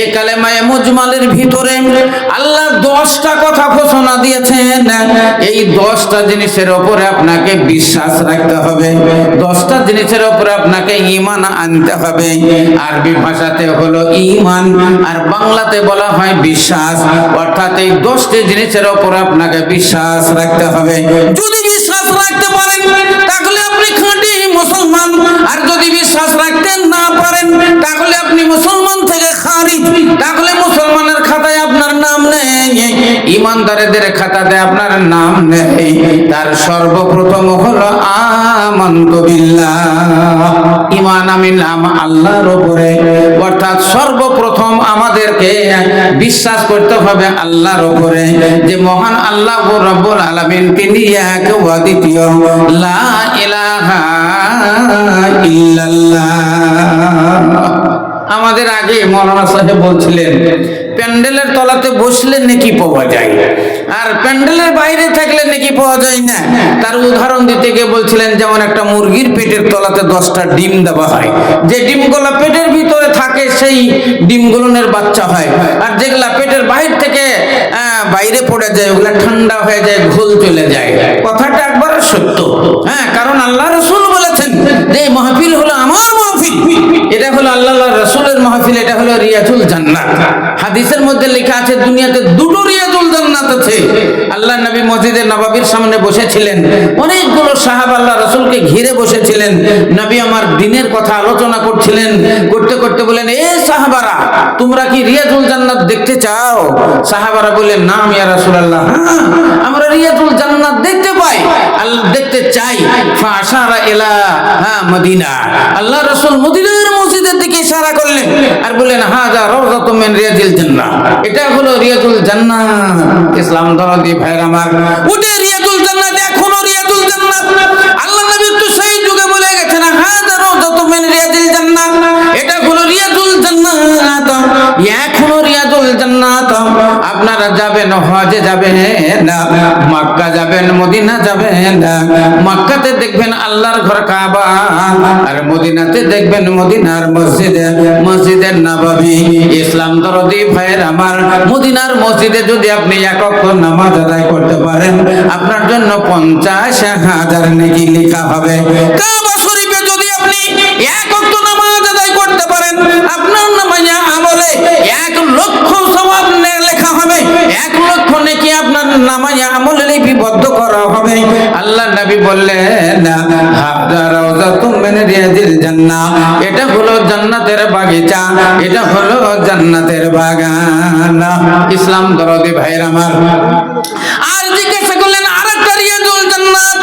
এই কালেমায়ে মুজমালের ভিতরে আল্লাহ দশটা কথা ঘোষণা দিয়েছেন। এই দশটা জিনিসের ওপরে আপনাকে বিশ্বাস রাখতে হবে। দশটা জিনিসের ওপরে আপনাকে ইমান আনতে হবে। আরবি ভাষাতে হলো ইমান আর বাংলাতে বলা হয় বিশ্বাস। অর্থাৎ এই দশটি জিনিসের ওপরে আপনাকে বিশ্বাস রাখতে হবে। যদি বিশ্বাস রাখতে পারেন, তাহলে আপনি খাঁটি মুসলমান। আর যদি বিশ্বাস রাখতে না পারেন, তাহলে আপনি মুসলমান থেকে খারিজ। তাহলে মুসলমানের খাতায় আপনার নাম নেই। ইমানদারেদের খাতাতে আপনার নাম নেই। তার সর্বপ্রথম হলো ইমান আমি নাম আল্লাহর উপরে। অর্থাৎ সর্বপ্রথম আমাদেরকে বিশ্বাস করতে হবে আল্লাহর উপরে। যে মহান আল্লাহ রব্বুল আলামিন তিনি এক ও দ্বিতীয়। লা ইলাহা আমাদের আগে মৌলানা সাহেব বলছিলেন, প্যান্ডেলের তলাতে বসলে নাকি পাওয়া যায়, আর প্যান্ডেলের বাইরে থাকলে নাকি পাওয়া যায় না। তার উদাহরণ দিতে গিয়ে বলছিলেন, যেমন একটা মুরগির পেটের তলাতে দশটা ডিম দেওয়া হয়। যে ডিমগুলো পেটের ভিতরে থাকে, সেই ডিমগুলোনের বাচ্চা হয়। আর যেগুলা পেটের বাহির থেকে বাইরে পড়ে যায়, ওগুলা ঠান্ডা হয়ে যায়, ঘোল চলে যায়। কথাটা একবার সত্য। হ্যাঁ কারণ আল্লাহ রসুল বলেছেন যে মাহফিল হলো আমার মাহফিল, এটা হলো আল্লাহ রসুলের মাহফিল, এটা হলো রিয়াজুল জান্নাত। হাদিসের মধ্যে লেখা আছে, দুনিয়াতে দুটো রিয়াজুল জান্নাত আছে। আল্লাহ নবী মসজিদের নবাবির সামনে বসেছিলেন। অনেকগুলো সাহাব আল্লাহ রসুলকে ঘিরে বসেছিলেন। নবী আমার দিনের কথা আলোচনা করছিলেন। করতে করতে বলেন এ সাহাবারা, তোমরা কি রিয়াজুল জান্নাত দেখতে চাও? সাহাবারা বললেন নাম ইয়া রাসূলুল্লাহ হ্যাঁ আমরা রিয়াজুল জান্নাত দেখতে পাই। আল্লাহ দেখতে চাই। ফাশারা ইলা হ্যাঁ মদিনা। আল্লাহ রাসূল মদিনার মসজিদের দিকে ইশারা করলেন আর বললেন, হাজা রাওজাতুম মিন রিয়াজুল জান্নাহ। এটা হলো রিয়াজুল জান্নাহ। ইসলাম দরদি ভাইয়ের আমার। উঠে রিয়াজুল জান্নাত এখনও রিয়াজুল জান্নাত আল্লাহ নবী তো সেই যুগে বলে গেছেন, হাজা রাওজাতুম মিন রিয়াজুল জান্নাহ। এটা হলো রিয়াজুল জান্নাত এখনও রিয়াজুল জান্নাত আপনারা যাবেন, হজে যাবেন মক্কা যাবেন, মদিনা যাবেন, মক্কাতে দেখবেন আল্লাহর ঘর কাবা, আর মদিনাতে দেখবেন মদিনার মসজিদে মসজিদের নববী। ইসলাম দরদি ভাইয়ের আমার, মদিনার মসজিদে যদি আপনি একক নামাজ আদায় করতে পারেন, আপনার জন্য পঞ্চাশ হাজার নাকি লেখা হবে। কাবা শরীফে যদি আপনি একক নামাজ জান্নাহ এটা হলো জান্নাতের বাগিচা, এটা হলো জান্নাতের বাগান। ইসলাম দরদি ভাইরা আমার। আর জিজ্ঞাসা করলেন রিয়াজুল জান্নাত।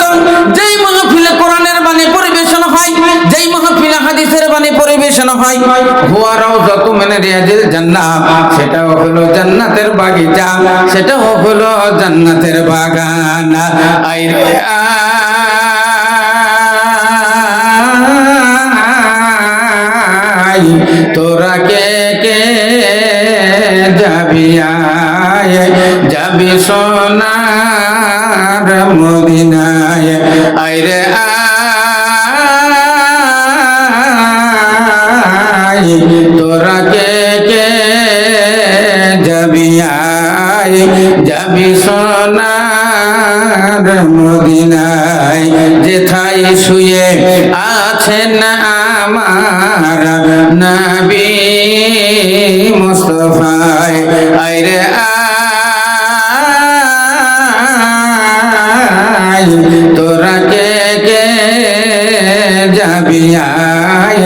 যেই মাহফিলে কোরআনের বাণী পরিবেশন হয়, যেই মাহফিলে হাদিসের বাণী পরিবেশন হয় মিন রিয়াজিল জান্নাহ সেটাও হলো জান্নাতের বাগিচা, সেটাও হলো জান্নাতের বাগান। আই তোরা কে কে যাবি আয়? যাবি সোনার মদিনায়? আয় রে আয়। তোরা কে কে যাবি আয়? যাবি সোনার মদিনায়। যেথায় শুয়ে আছেন আমার নবী মুস্তফায়, আইরে আয়, তোরা কে যাবি আয়,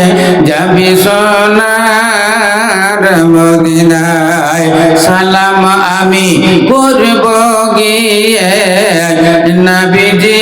যাবি সোনার মদিনায়। সালাম আমি করব গিয়ে নবীজি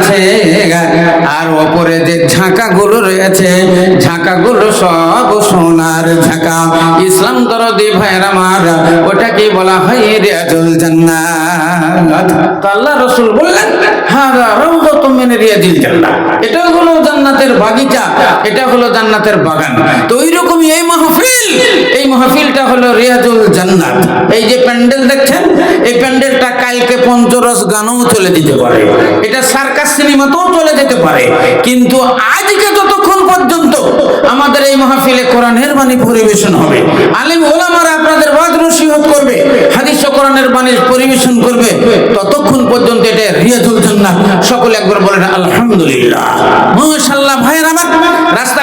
আছে। আর ওপরে যে ঝাঁকাগুলো রয়েছে, ঝাঁকাগুলো সব সোনার ঝাঁকা। ইসলাম দরদি ভাইয়ের আমার, ওটাকে বলা হয় রিয়াজুল জান্নাত। আল্লাহ রসুল বললেন রাউদাতুম মিন রিয়াজিল জান্নাত। এটা হলো জান্নাতের বাগিচা, এটা হলো জান্নাতের বাগান। তো ওই রকমই এই মাহফিল, এই মাহফিলটা হলো রিয়াজুল জান্নাত। এই যে প্যান্ডেল দেখছেন, এই প্যান্ডেলটা কালকে পঞ্চরস গানও চলে দিতে পারে। এটা সার্কাস সিনেমাতেও চলে যেতে পারে। কিন্তু আজকে যতক্ষণ পর্যন্ত আমাদের এই মাহফিলে কোরআনের বাণী পরিবেশন হবে, আলিম আপনাদের নসিহত করবে, হাদিস কোরআনের বাণী পরিবেশন করবে, ততক্ষণ পর্যন্ত এটা রিয়াজুল সকলে একবার বলেন, আলহামদুলিল্লাহ। মাশাআল্লাহ ভাই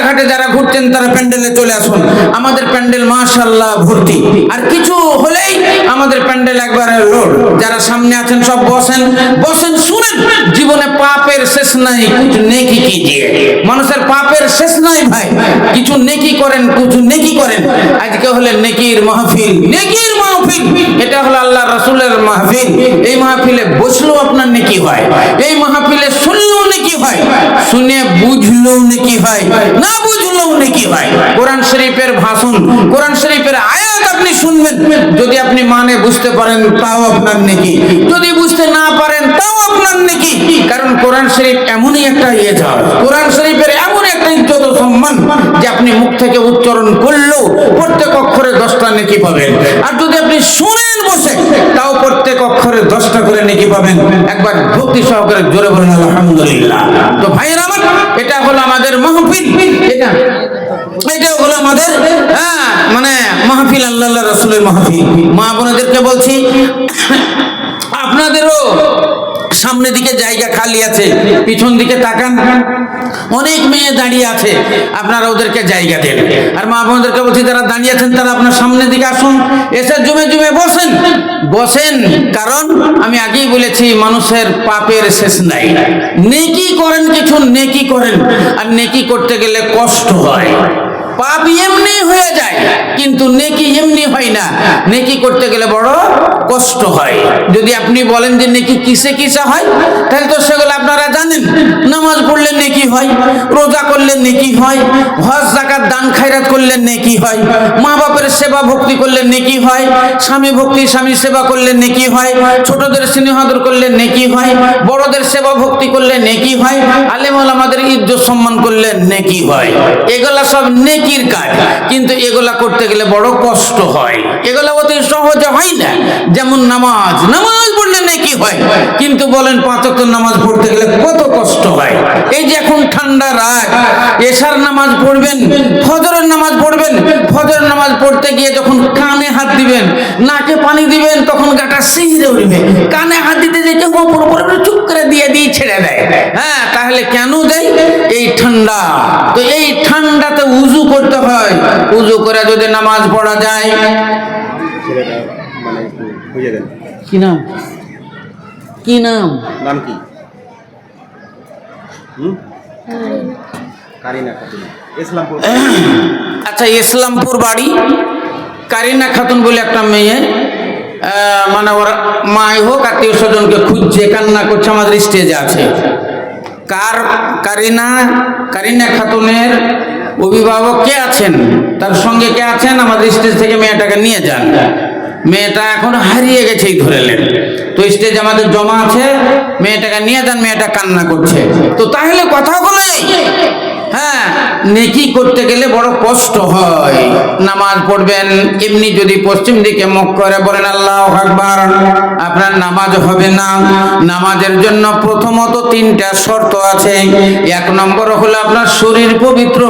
রাস্তাঘাটে যারা ঘুরছেন, তারা প্যান্ডেলে চলে আসুন। আমাদের প্যান্ডেল মাশাআল্লাহ ভর্তি। আর কিছু হলেই আমাদের প্যান্ডেল একবার লোড যারা সামনে আছেন, সব বসেন। বসেন, শুনেন। জীবনে পাপের শেষ নাই, কিছু নেকি কিজিয়ে মানুষের পাপের শেষ নাই ভাই। কিছু নেকি করেন, কিছু নেকি করেন। আজকে হলে নেকির মাহফিল। নেকির মাহফিল। এটা হলো আল্লাহ রাসূলের মাহফিল। এই মাহফিলে বসলেও আপনার নেকি হয়। এই মাহফিলে শুনলেও নেকি হয়। শুনে বুঝলেও নেকি হয়, না বুঝলেও নেকি হয়। কোরআন শরীফের ভাষণ, কোরআন শরীফের আয়াত আপনি শুনবেন। যদি আপনি মানে বুঝতে পারেন, তাও আপনার নেকি। যদি বুঝতে না পারেন, তাও আপনার নেকি। কারণ কোরআন শরীফ এমনই একটা ইয়ে ঝড় কোরআন শরীফের এমন একটা ইজ্জত সম্মান যে আপনি মুখ থেকে উচ্চারণ করলেও প্রত্যেক অক্ষরে দশটা নেকি পাবেন। আর যদি আপনি শুনেন বসে, তাও প্রত্যেক অক্ষরে দশটা করে নেকি পাবেন। একবার ভক্তি সহকারে জোরে বলেন, আলহামদুলিল্লাহ। তো ভাইয়ের আমাদের হ্যাঁ মানে মাহফিল আল্লাহ রসুলের মাহফিল। মা বোনদেরকে বলছি, আপনাদেরও সামনে দিকে জায়গা খালি আছে, পিছন দিকে তাকান। অনেক মেয়ে দাঁড়িয়ে আছে। আপনারা ওদেরকে জায়গা দেন। আর মা বোনদেরকে বলছি, যারা দাঁড়িয়ে আছেন, তারা আপনার সামনের দিকে আসুন। এসে জুমে জুমে বসেন। বসেন, কারণ আমি আগেই বলেছি, মানুষের পাপের শেষ নাই। নেকি করেন কিছু, নেকি করেন। আর নেকি করতে গেলে কষ্ট হয়। পাপ এমনি হয়ে যায়, কিন্তু নেকি এমনি হয় না। নেকি করতে গেলে বড় কষ্ট হয়। যদি আপনি বলেন যে নেকি কিসে কিসে হয়, তাহলে তো সেগুলো আপনারা জানেন। নামাজ পড়লে নেকি হয় রোজা করলে নেকি হয়? হজ জাকাত দান, খায়রাত করলে নেকি হয়? মা বাপের সেবা ভক্তি করলে নেকি হয়? স্বামী ভক্তি, স্বামী সেবা করলে নেকি হয়? ছোটদের স্নেহাদর করলে নেকি হয়? বড়দের সেবা ভক্তি করলে নেকি হয়? আলেম আমাদের ইজ্জত সম্মান করলে নেকি হয়? এগুলা সব নেকির কাজ। কিন্তু এগুলা করতে গেলে বড় কষ্ট হয়। এগুলা অতি সহজে হয় না। যেমন নামাজ। নামাজ পড়লে নেকি হয়। কিন্তু বলেন, পাঁচ ওয়াক্ত নামাজ পড়তে গেলে কত কষ্ট হয়? এই যে এখন ঠান্ডা রাত। এশার নামাজ পড়বেন ফজরের নামাজ পড়বেন ফজরের নামাজ পড়তে গিয়ে যখন কানে হাত দিবেন নাকে পানি দিবেন তখন গাটা শিহরে উঠবে। কানে হাত দিতে যেতে ওপর উপর চুপ করে দিয়ে দিয়ে ছেড়ে দেয়। হ্যাঁ তাহলে কেন দেয়? এই ঠান্ডা। তো এই ঠান্ডাতে উজু করতে হয়। উজু করে যদি নামাজ পড়া যায়। মানে কি নাম? কি নাম? নাম কি? হুম? কারিনা ইসলামপুর। আচ্ছা ইসলামপুর বাড়ি। কারিনা খাতুন বলে একটা মেয়ে মানে ওর মাই হোক আত্মীয় স্বজনকে খুঁজছে কান্না করছে আমাদের স্টেজে আছে। কার কারিনা কারিনা খাতুনের অভিভাবক কে আছেন? তার সঙ্গে কে আছেন? আমাদের স্টেজ থেকে মেয়েটাকে নিয়ে যান। মেয়েটা এখন হারিয়ে গেছেই ধরেলেন তো স্টেজ আমাদের জমা আছে, মেয়েটাকে নিয়ে যান, মেয়েটা কান্না করছে। তো তাহলে কথাগুলো হ্যাঁ নেকি করতে গেলে বড় কষ্ট হয়। নামাজ পড়বেন, এমনি যদি পশ্চিম দিকে মুখ করে বলেন, আল্লাহ আকবার আপনার নামাজ হবে না। নামাজের জন্য প্রথমত তিনটা শর্ত আছে। এক নম্বর হলো আপনার শরীর পবিত্র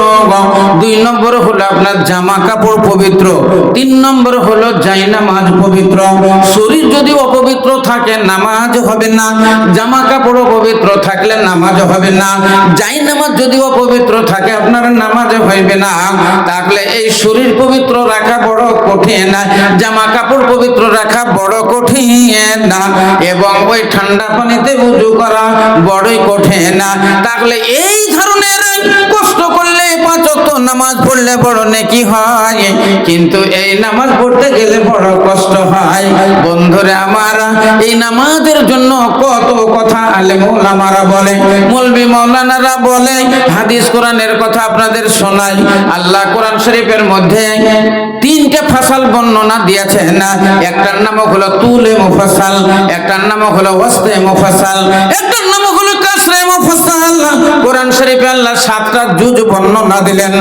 দুই নম্বর হলো আপনার জামা কাপড় পবিত্র, তিন নম্বর হলো যাই নামাজ পবিত্র। শরীর যদি অপবিত্র থাকে, নামাজ হবে না। জামা কাপড় পবিত্র থাকলে নামাজ হবে না। যাই নামাজ যদি অপবিত্র পবিত্র থাকে, আপনার নামাজে হইবে না। তাহলে এই শরীর পবিত্র রাখা বড় কঠিন, জামা কাপড় পবিত্র রাখা বড় কঠিন না এবং ওই ঠান্ডা পানিতে উজু করা বড়ই কঠিন। তাহলে এই ধরনের কষ্ট করলে পাঁচ ওয়াক্ত নামাজ পড়লে বড় নেকি হয়। কিন্তু এই নামাজ পড়তে গেলে বড় কষ্ট হয়। বন্ধুরে আমার, এই নামাজের জন্য কত কথা আলেম ওলামারা বলে। মৌলবি মৌলানারা বলে, হাদিস কোরআনের কথা আপনাদের শোনাই। আল্লাহ কোরআন শরীফের মধ্যে তিনটে ফাসাল বর্ণনা দিয়েছেন। একটার নাম হলো তুলে মুফাসাল, একটার নাম হলো ওয়াস্তে মুফাসাল, একটার নাম হলো কোরআন শরীফে আল্লাহ সাতটা জুজ বর্ণনা দিলেন।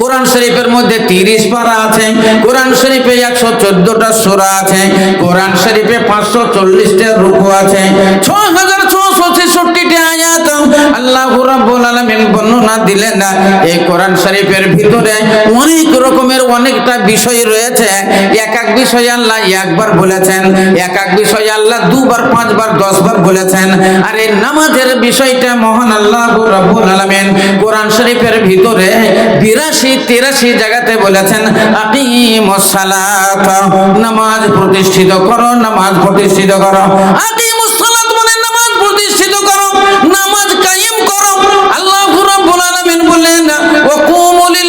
কোরআন শরীফের মধ্যে তিরিশ পারা আছে, কোরআন শরীফে একশো চোদ্দটা সোরা আছে, কোরআন শরীফে পাঁচশো চল্লিশটা রুকু আছে ছ হাজার নামাজের বিষয়টা মহান আল্লাহ কোরআন শরীফের ভিতরে বিরাশি, তিরাশি জায়গাতে বলেছেন নামাজ প্রতিষ্ঠিত করো, নামাজ প্রতিষ্ঠিত করো রাব্বুল ও বলেন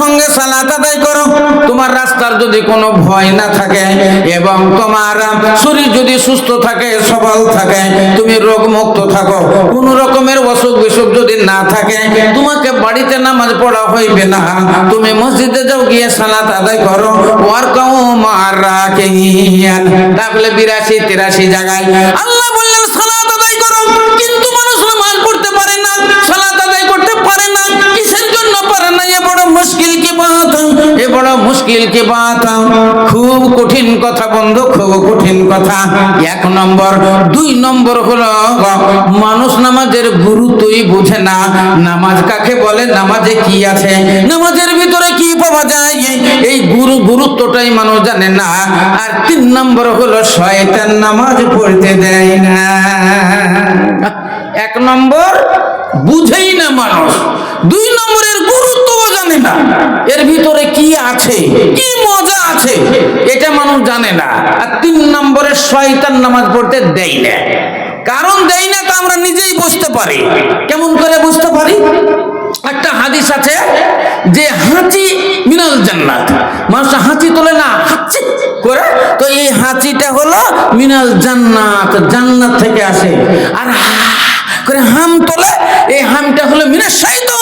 সঙ্গে সালাত আদায় করো। তোমার রাস্তার যদি কোনো ভয় না থাকে এবং তোমার শরীর যদি সুস্থ থাকে, সবল থাকে, তুমি রোগ মুক্ত থাকো। কোন রকমের অসুখ বিসুখ যদি না থাকে, তোমাকে বাড়িতে নামাজ পড়া হইবে না। তুমি মসজিদে যাও, গিয়ে সালাত আদায় করো। ওয়ার কাউ মারা তাহলে বিরাশি, তিরাশি জায়গায় আল্লাহ বললেন, সালাত আদায় করো। কিন্তু মানুষ নামাজ পড়তে পারে না। সালাত পারে না, কিসের জন্য পারে না? এ বড় মুশকিল কি বাত? এ বড় মুশকিল কি বাত? খুব কঠিন কথা বন্ধু, খুব কঠিন কথা। এক নম্বর। দুই নম্বর হলো, মানুষ নামাজের গুরুত্বই বুঝে না। নামাজ কাকে বলে? নামাজে কি আছে? নামাজের ভিতরে কি পাওয়া যায়? এই গুরু, গুরুত্বটাই মানুষ জানে না। আর তিন নম্বর হলো, শয়তান নামাজ পড়তে দেয় না। এক নম্বর বুঝেই না মানুষ। দুই নম্বরের গুরুত্বও জানে না। এর ভিতরে কি আছে? কি মজা আছে? এটা মানুষ জানে না। আর তিন নম্বরে শয়তান নামাজ পড়তে দেয় না। কারণ দেয় না তা আমরা নিজেই বুঝতে পারি। কেমন করে বুঝতে পারি? একটা হাদিস আছে যে হাঁচি মিনাল জান্নাত। মানুষ হাঁচি তোলে না? হাঁচি করে? তো এই হাঁচিটা হলো মিনাল জান্নাত। জান্নাত থেকে আসে। আর করে হাম তোলে, এই হামটা হলো মিনা শয়তান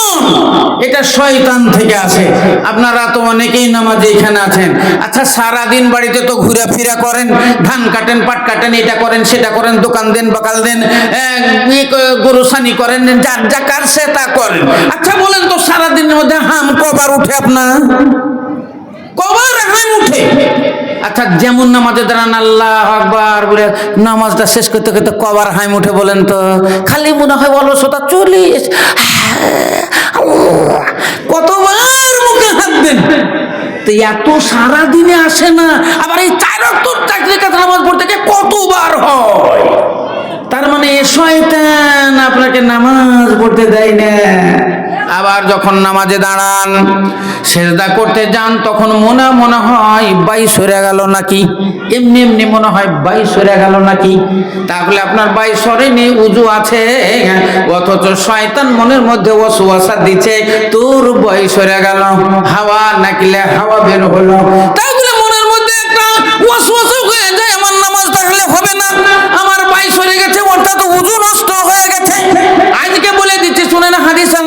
এটা শয়তান থেকে আসে। আপনারা তো অনেকেই নামাজে এখানে আছেন। আচ্ছা সারা দিন বাড়িতে তো ঘুরাফেরা করেন, ধান কাটেন, পাট কাটেন, এটা করেন, সেটা করেন, দোকান দেন, বাকাল দেন গরু সানি করেন, যার যা কার সে তা করেন। আচ্ছা বলেন তো সারা দিনের মধ্যে হাম কবার উঠে আপনার? কবার হাম উঠে? আচ্ছা যেমন নামাজে দাঁড়ান, আল্লাহ আকবার বলে নামাজটা শেষ করতে করতে কবার হাইম উঠে বলেন তো, খালি মনে হয় অলসতা চল্লিশ কতবার মুখে দেন। তো এত সারা দিনে আসে না, আবার এই চার অক্টর চাকরি কাছে নামাজ পড়তে কতবার হয়? তার মানে এ শয়তান আপনাকে নামাজ পড়তে দেয় না। আবার যখন নামাজে দাঁড়ান, সেজদা করতে যান, তখন মনে মনে হয় বাই সরে গেল নাকি? এমনি এমনি মনে হয় বাই সরে গেল নাকি? তাহলে আপনার বাই সরেনি, উজু আছে, অথচ শয়তান মনের মধ্যে ওয়াসওয়াসা দিচ্ছে, তোর বাই সরে গেল, হাওয়া নাকিলে হাওয়া বের হলো।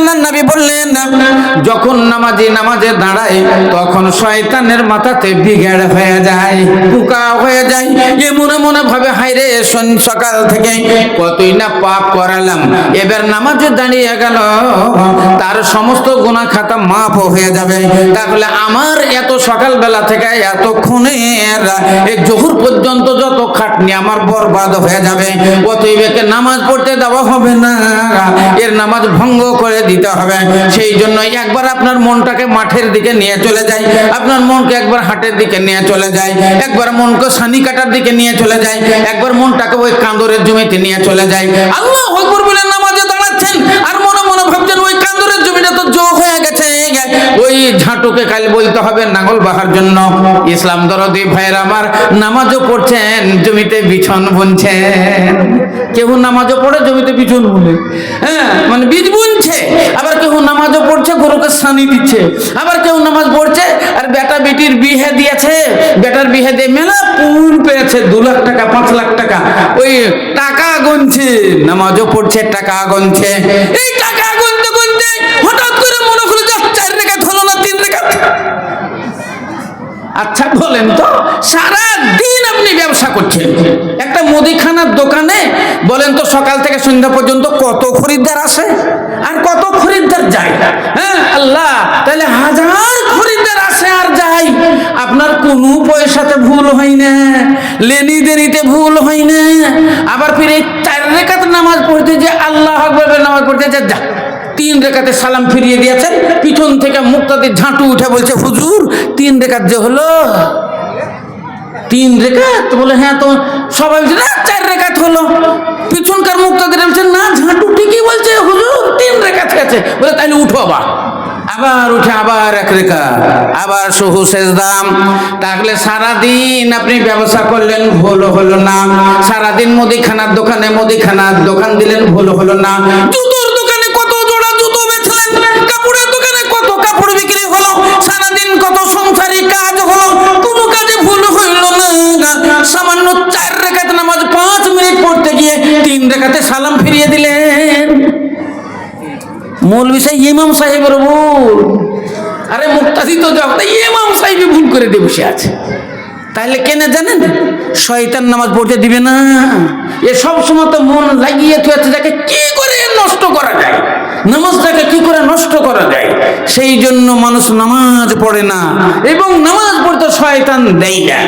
আল্লাহ নবী বললেন, যখন নামাজি নামাজে দাঁড়ায়, তখন শয়তানের মাথাতে বিগড় হয়ে যায়, পোকা হয়ে যায়। এ মনে মনে ভাবে হাইরে সকাল থেকে কতই না পাপ করালাম। এবার নামাজে দাঁড়িয়ে গেল, তার সমস্ত গুনাহ খাতা মাফ হয়ে যাবে। তাহলে আমার এত সকালবেলা থেকে এতক্ষণের এই জহুর পর্যন্ত যত খাটনি আমার বরবাদ হয়ে যাবে। অতএব নামাজ পড়তে দেওয়া হবে না। এর নামাজ ভঙ্গ করে দিতে হবে। সেই জন্য একবার আপনার মনটাকে মাঠের দিকে নিয়ে চলে যায়। আপনার মনকে একবার হাটের দিকে নিয়ে চলে যায়। একবার মনকে সানি কাটার দিকে নিয়ে চলে যায়। একবার মনটাকে ওই কান্দরের জমিতে নিয়ে চলে যায়। আল্লাহ হকবর বলে নামাজে দাঁড়াচ্ছেন। আর মনে মনে ভাবছেন, ওই কান্দরের জমিটা তো যোগ হয়ে গেছে ওই ঝাঁটুকে কাল বলতে হবে নাঙ্গল বাহার জন্য। ইসলাম দরদি ভাইয়ের আমার নামাজও পড়ছেন, জমিতে বিছন বুনছেন। কেউ নামাজও পড়ে, জমিতে বিছন বুনে। হ্যাঁ মানে বীজ বুনছে, আবার কেউ নামাজও পড়ছে, গরুকে সানি দিচ্ছে। আবার কেউ নামাজ পড়ছে, আর বেটা বেটির বিহে দিয়েছে। বেটার বিহে দিয়ে মেলা পুন পেয়েছে, দু লাখ টাকা, পাঁচ লাখ টাকা। ওই টাকা গুনছে, নামাজও পড়ছে, টাকা গুনছে। এই টাকা গুনতে গুনতে হঠাৎ করে মনে হলো যে, চার রেখাত হলো না, তিন রেখাত? আচ্ছা বলেন তো সারা দিন আপনি ব্যবসা করছেন একটা মুদিখানার দোকানে বলেন তো সকাল থেকে সন্ধ্যা পর্যন্ত কত খরিদ্দার আসে? আর কত খরিদ্দার যায়? হ্যাঁ আল্লাহ, তাহলে হাজার খরিদ্দার আসে আর যায়। আপনার কোনো পয়সাতে ভুল হয় না লেনি দেনিতে ভুল হয় না। আবার ফিরে চার রেখাতে নামাজ পড়তে যে আল্লাহ আকবর বলে নামাজ পড়তে যে যা, তিন রেখাতে সালাম ফিরিয়ে দিয়েছেন, পিছন থেকে মুক্তাদের ঝাঁটু উঠে বলছে, হুজুর, তিন রেখাত যে হলো তিন রেখাত? বলে হ্যাঁ তো সবাই বলছে, না, চার রেখাত হলো। পিছনকার মুক্তাদের বলছে, না, ঝাঁটু ঠিকই বলছে, হুজুর, তিন রেখাত গেছে বলে তাহলে উঠো আবার। আবার উঠে আবার এক রেখা আবার সহু শেষ দাম তাহলে সারাদিন আপনি ব্যবসা করলেন, ভুল হলো না। সারাদিন মুদিখানার দোকানে মুদিখানার দোকান দিলেন, ভুল হলো না। রেখাতে সালাম ফিরিয়ে দিলেন। মূল বিষয় ইমাম সাহেবের ভুল। আরে মুক্তাদি তো ইমাম সাহেবই ভুল করে দিয়ে বসে আছে। তাহলে কেন জানেন? শয়তান নামাজ পড়তে দিবে না। এ সব সময় তো মন লাগিয়ে থুয়েছে, যাকে কি করে নষ্ট করা যায়? নামাজটাকে কি করে নষ্ট করা যায়? সেই জন্য মানুষ নামাজ পড়ে না, এবং নামাজ পড়তে শয়তান দেয় না।